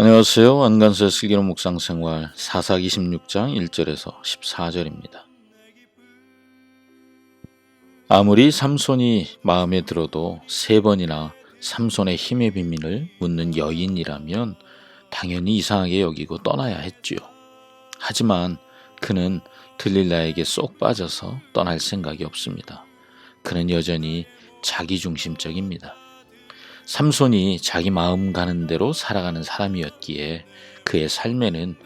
안녕하세요. 안간수의 슬기로운 묵상생활 사사기 16장 1절에서 14절입니다. 아무리 삼손이 마음에 들어도 세 번이나 삼손의 힘의 비밀을 묻는 여인이라면 당연히 이상하게 여기고 떠나야 했지요. 하지만 그는 들릴라에게 쏙 빠져서 떠날 생각이 없습니다. 그는 여전히 자기중심적입니다. 삼손이 자기 마음 가는 대로 살아가는 사람이었기에 그의 삶에는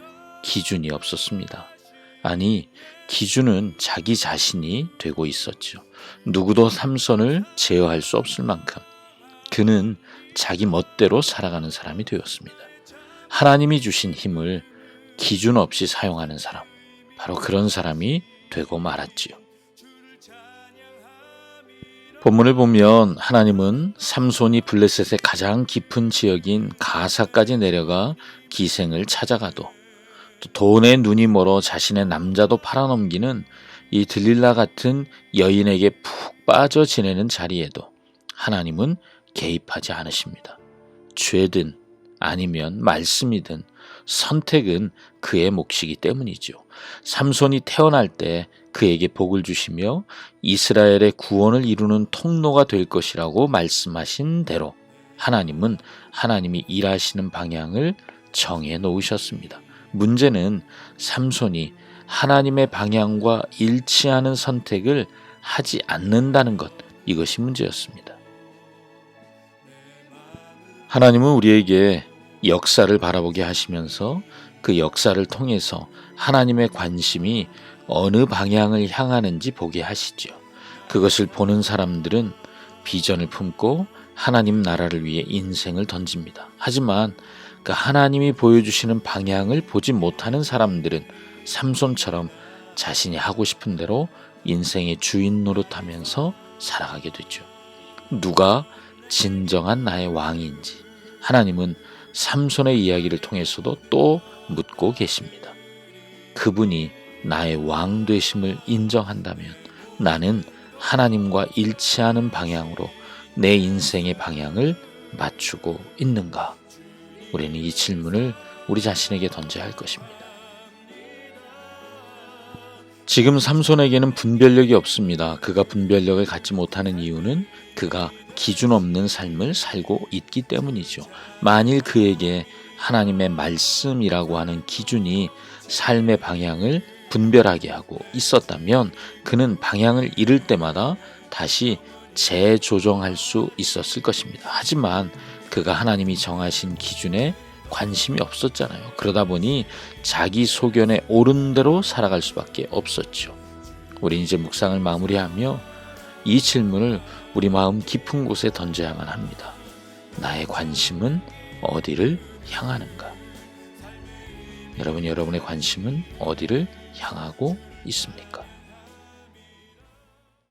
기준이 없었습니다. 아니, 기준은 자기 자신이 되고 있었죠. 누구도 삼손을 제어할 수 없을 만큼 그는 자기 멋대로 살아가는 사람이 되었습니다. 하나님이 주신 힘을 기준 없이 사용하는 사람, 바로 그런 사람이 되고 말았지요. 본문을 보면 하나님은 삼손이 블레셋의 가장 깊은 지역인 가사까지 내려가 기생을 찾아가도 또 돈에 눈이 멀어 자신의 남자도 팔아넘기는 이 들릴라 같은 여인에게 푹 빠져 지내는 자리에도 하나님은 개입하지 않으십니다. 죄든 아니면 말씀이든 선택은 그의 몫이기 때문이죠. 삼손이 태어날 때 그에게 복을 주시며 이스라엘의 구원을 이루는 통로가 될 것이라고 말씀하신 대로 하나님은 하나님이 일하시는 방향을 정해 놓으셨습니다. 문제는 삼손이 하나님의 방향과 일치하는 선택을 하지 않는다는 것, 이것이 문제였습니다. 하나님은 우리에게 역사를 바라보게 하시면서 그 역사를 통해서 하나님의 관심이 어느 방향을 향하는지 보게 하시죠. 그것을 보는 사람들은 비전을 품고 하나님 나라를 위해 인생을 던집니다. 하지만 그 하나님이 보여주시는 방향을 보지 못하는 사람들은 삼손처럼 자신이 하고 싶은 대로 인생의 주인 노릇하면서 살아가게 되죠. 누가 진정한 나의 왕인지 하나님은 삼손의 이야기를 통해서도 또 묻고 계십니다. 그분이 나의 왕 되심을 인정한다면 나는 하나님과 일치하는 방향으로 내 인생의 방향을 맞추고 있는가? 우리는 이 질문을 우리 자신에게 던져야 할 것입니다. 지금 삼손에게는 분별력이 없습니다. 그가 분별력을 갖지 못하는 이유는 그가 기준 없는 삶을 살고 있기 때문이죠. 만일 그에게 하나님의 말씀이라고 하는 기준이 삶의 방향을 분별하게 하고 있었다면 그는 방향을 잃을 때마다 다시 재조정할 수 있었을 것입니다. 하지만 그가 하나님이 정하신 기준에 관심이 없었잖아요. 그러다 보니 자기 소견에 옳은 대로 살아갈 수밖에 없었죠. 우리 이제 묵상을 마무리하며 이 질문을 우리 마음 깊은 곳에 던져야만 합니다. 나의 관심은 어디를 향하는가? 여러분, 여러분의 관심은 어디를 향하고 있습니까?